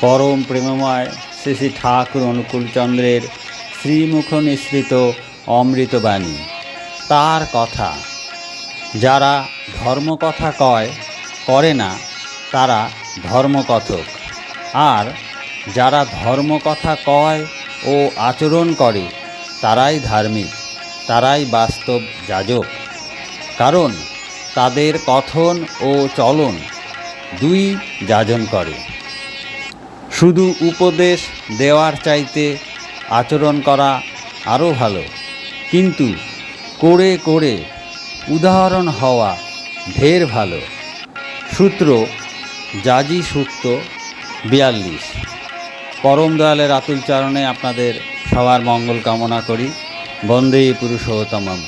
পরম প্রেমময় শ্রী শ্রী ঠাকুর অনুকূলচন্দ্রের শ্রীমুখ নিঃসৃত অমৃতবাণী। তার কথা যারা ধর্মকথা কয়, করে না, তারা ধর্মকথক। আর যারা ধর্মকথা কয় ও আচরণ করে, তারাই ধার্মিক, তারাই বাস্তব যাজক। কারণ তাদের কথন ও চলন দুই যাজন করে। শুধু উপদেশ দেওয়ার চাইতে আচরণ করা আরও ভালো। কিন্তু করে করে উদাহরণ হওয়া ঢের ভালো। সূত্র জাজি সূক্ত বিয়াল্লিশ। পরম দয়ালের আতুল চরণে আপনাদের সবার মঙ্গল কামনা করি। বন্দে পুরুষোত্তমম।